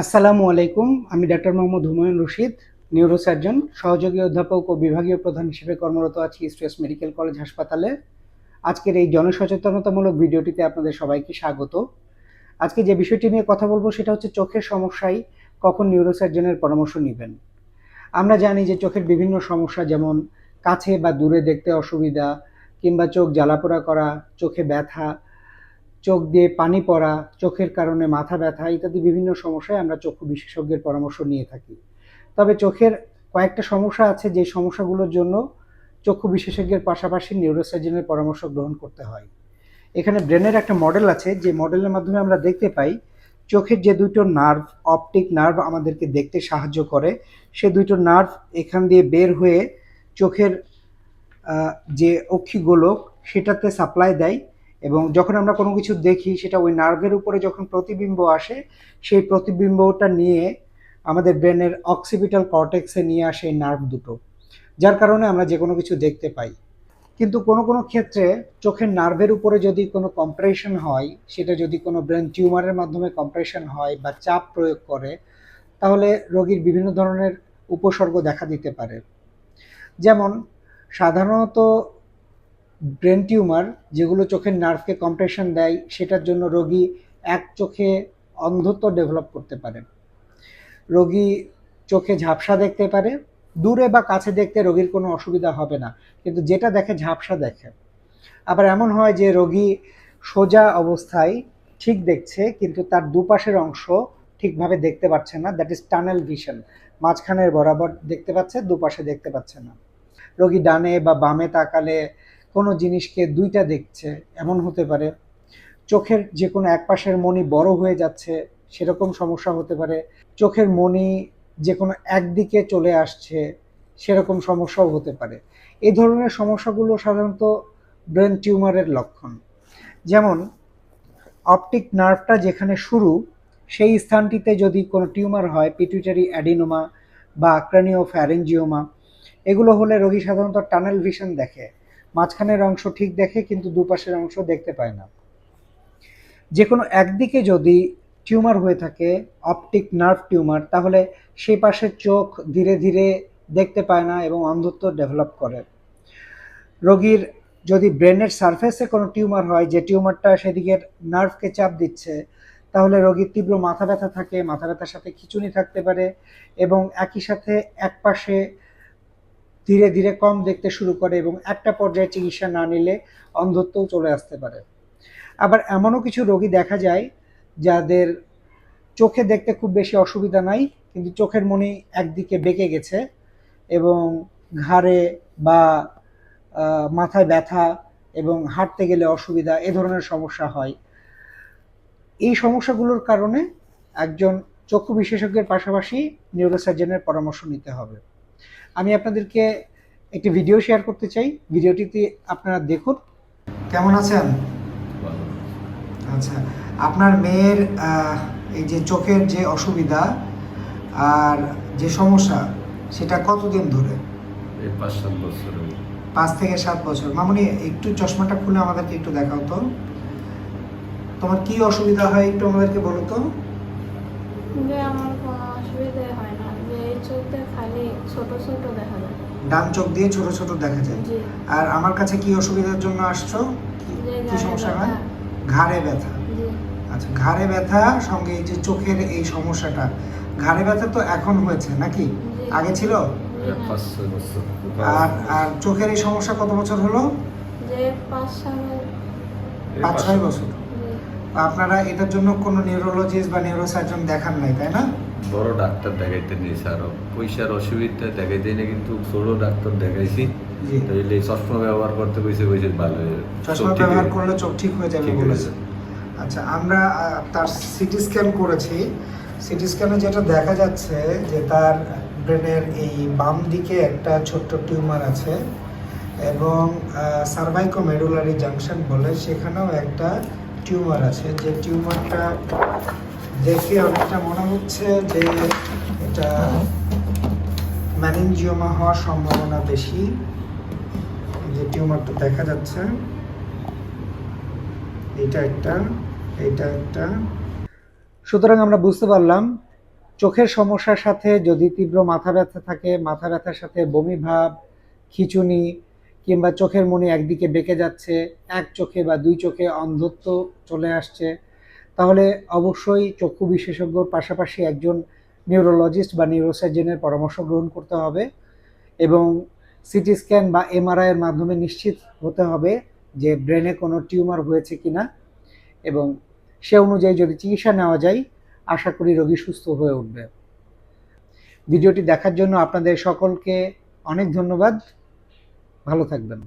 আসসালামু আলাইকুম, আমি ডাক্তার মোহাম্মদ হুমায়ুন রশিদ নিউরোসার্জন সহযোগী অধ্যাপক ও বিভাগীয় প্রধান হিসেবে কর্মরত আছি স্ট্রেস মেডিকেল কলেজ হাসপাতালে। আজকের এই জনসচেতনতামূলক ভিডিওটিতে আপনাদের সবাইকে স্বাগত। আজকে যে বিষয়টি নিয়ে কথা বলব সেটা হচ্ছে চোখের সমস্যায় কখন নিউরোসার্জনের পরামর্শ নেবেন। আমরা জানি যে চোখের বিভিন্ন সমস্যা যেমন কাছে বা দূরে দেখতে অসুবিধা কিংবা চোখ জ্বালাপোড়া করা, চোখে ব্যথা চোখ দিয়ে পানি পড়া, চোখের কারণে মাথা ব্যথা ইত্যাদি বিভিন্ন সমস্যায় আমরা চক্ষু বিশেষজ্ঞের পরামর্শ নিয়ে থাকি। তবে চোখের কয়েকটা সমস্যা আছে যে সমস্যাগুলোর জন্য চক্ষু বিশেষজ্ঞের পাশাপাশি নিউরোসার্জনের পরামর্শ গ্রহণ করতে হয়। এখানে ব্রেনের একটা মডেল আছে, যে মডেলের মাধ্যমে আমরা দেখতে পাই চোখের যে দুটো নার্ভ, অপটিক নার্ভ আমাদেরকে দেখতে সাহায্য করে, সে দুটো নার্ভ এখান দিয়ে বের হয়ে চোখের যে অক্ষিগোলক সেটাতে সাপ্লাই দেয় এবং যখন আমরা কোনো কিছু দেখি, সেটা ওই নার্ভের উপরে যখন প্রতিবিম্ব আসে, সেই প্রতিবিম্বটা নিয়ে আমাদের ব্রেনের অক্সিপিটাল কর্টেক্সে নিয়ে আসে এই নার্ভ দুটো, যার কারণে আমরা যে কোনো কিছু দেখতে পাই। কিন্তু কোনো কোনো ক্ষেত্রে চোখের নার্ভের উপরে যদি কোনো কম্প্রেশন হয়, সেটা যদি কোনো ব্রেন টিউমারের মাধ্যমে কম্প্রেশন হয় বা চাপ প্রয়োগ করে, তাহলে রোগীর বিভিন্ন ধরনের উপসর্গ দেখা দিতে পারে। যেমন সাধারণত ব্রেন টিউমার যেগুলো চোখের নার্ভকে কম্প্রেশন দেয়, সেটার জন্য রোগী এক চোখে অন্ধত্ব ডেভেলপ করতে পারে। রোগী চোখে ঝাপসা দেখতে পারে, দূরে বা কাছে দেখতে রোগীর কোনো অসুবিধা হবে না, কিন্তু যেটা দেখে ঝাপসা দেখে। আবার এমন হয় যে রোগী সোজা অবস্থায় ঠিক দেখছে, কিন্তু তার দুপাশের অংশ ঠিকভাবে দেখতে পাচ্ছে না দ্যাট ইজ টানেল ভিশন মাঝখানের বরাবর দেখতে পাচ্ছে, দুপাশে দেখতে পাচ্ছে না। রোগী ডানে বা বামে তাকালে কোনো জিনিসকে দুইটা দেখছে, এমন হতে পারে। চোখের যে কোনো এক পাশের মনি বড় হয়ে যাচ্ছে, সেরকম সমস্যা হতে পারে। চোখের মনি যে কোনো একদিকে চলে আসছে, সেরকম সমস্যাও হতে পারে। এই ধরনের সমস্যাগুলো সাধারণত ব্রেন টিউমারের লক্ষণ। যেমন, অপটিক নার্ভটা যেখানে শুরু, সেই স্থানটিতে যদি কোনো টিউমার হয়, পিটুইটারি অ্যাডিনোমা বা ক্রানিও ফ্যারেঞ্জিওমা এগুলো হলে রোগী সাধারণত টানেল ভিশন দেখে। মাঝখানের অংশ ঠিক দেখে কিন্তু দুপাশের অংশ দেখতে পায় না। যে কোনো একদিকে যদি টিউমার হয়ে থাকে, অপটিক নার্ভ টিউমার, তাহলে সেই পাশের চোখ ধীরে ধীরে দেখতে পায় না এবং অন্ধত্ব ডেভেলপ করে। রোগীর যদি ব্রেনের সারফেসে কোনো টিউমার হয়, যে টিউমারটা সেদিকের নার্ভকে চাপ দিচ্ছে, তাহলে রোগীর তীব্র মাথা ব্যথা থাকে, মাথা ব্যথার সাথে খিঁচুনি থাকতে পারে এবং একই সাথে এক পাশে ধীরে ধীরে কম দেখতে শুরু করে এবং একটা পর্যায়ে চিকিৎসা না নিলে অন্ধত্বও চলে আসতে পারে। আবার এমনও কিছু রোগী দেখা যায় যাদের চোখে দেখতে খুব বেশি অসুবিধা নাই, কিন্তু চোখের মনি একদিকে বেঁকে গেছে এবং ঘাড়ে বা মাথায় ব্যথা এবং হাঁটতে গেলে অসুবিধা, এ ধরনের সমস্যা হয়। এই সমস্যাগুলোর কারণে একজন চক্ষু বিশেষজ্ঞের পাশাপাশি নিউরোসার্জনের পরামর্শ নিতে হবে। আমি আপনাদেরকে একটি ভিডিও শেয়ার করতে চাই। ভিডিওটিতে আপনারা দেখুন। কেমন আছেন? আচ্ছা আপনার মেয়ের এই যে চোখের যে অসুবিধা আর যে সমস্যা সেটা কতদিন ধরে? পাঁচ সাত বছর পাঁচ থেকে সাত বছর। মামনি একটু চশমাটা খুলে আমাদেরকে একটু দেখাও তো। তোমার কি অসুবিধা হয় একটু আমাদেরকে বলো তো। আমার কোনো অসুবিধা হয় না যে খালি ছোট ছোট দেখা যায়। ডান চোখ দিয়ে ছোট ছোট দেখা যায়। আর আমার কাছে কি অসুবিধার জন্য আসছো? কি- সমস্যা হয় ঘাড়ে ব্যথা। আচ্ছা ঘাড়ে ব্যথা সঙ্গে এই যে চোখের এই সমস্যাটা। ঘাড়ে ব্যথা তো এখন হয়েছে নাকি? আগে ছিল? এই পাঁচ ছয় বছর। আর আর চোখের এই সমস্যা কত বছর হলো? পাঁচ ছয় বছর। আপনারা এটার জন্য কোনো নিউরোলজিস্ট বা নিউরোসার্জন দেখান নাই তাই না? বড় ডাক্তার দেখাইতে নিয়েছে আরও পয়সার অসুবিধা দেখাইতে না কিন্তু ছোট ডাক্তার দেখাইছি। জি। তাইলে চশমা ব্যবহার করতে কইছে কইছে ভালো হয়ে। চশমা ব্যবহার করলে চোখ ঠিক হয়ে যাবে বলেছে। আচ্ছা আমরা তার সিটি স্ক্যান করেছি। সিটি স্ক্যানে যেটা দেখা যাচ্ছে যে তার ব্রেনের এই বাম দিকে একটা ছোট্ট টিউমার আছে এবং সার্ভাইকো মেডুলারি জাংশন বলে সেখানেও একটা টিউমার আছে, যে টিউমারটা দেখে অনেকটা মনে হচ্ছে যে এটা ম্যানিনজিওমা হওয়ার সম্ভাবনা বেশি। যে টিউমারটা দেখা যাচ্ছে। এটা একটা এটা একটা। সুতরাং আমরা বুঝতে পারলাম, চোখের সমস্যার সাথে যদি তীব্র মাথা ব্যথা থাকে, মাথা ব্যথার সাথে বমি ভাব, খিঁচুনি কিংবা চোখের মনি একদিকে বেঁকে যাচ্ছে, এক চোখে বা দুই চোখে অন্ধত্ব চলে আসছে, তাহলে অবশ্যই চক্ষু বিশেষজ্ঞর পাশাপাশি একজন নিউরোলজিস্ট বা নিউরোসার্জনের পরামর্শ গ্রহণ করতে হবে এবং সিটি স্ক্যান বা এমআরআই এর মাধ্যমে নিশ্চিত হতে হবে যে ব্রেনে কোনো টিউমার হয়েছে কি না এবং সে অনুযায়ী যদি চিকিৎসা নেওয়া যায়, আশা করি রোগী সুস্থ হয়ে উঠবে। ভিডিওটি দেখার জন্য আপনাদের সকলকে অনেক ধন্যবাদ। ভালো থাকবেন।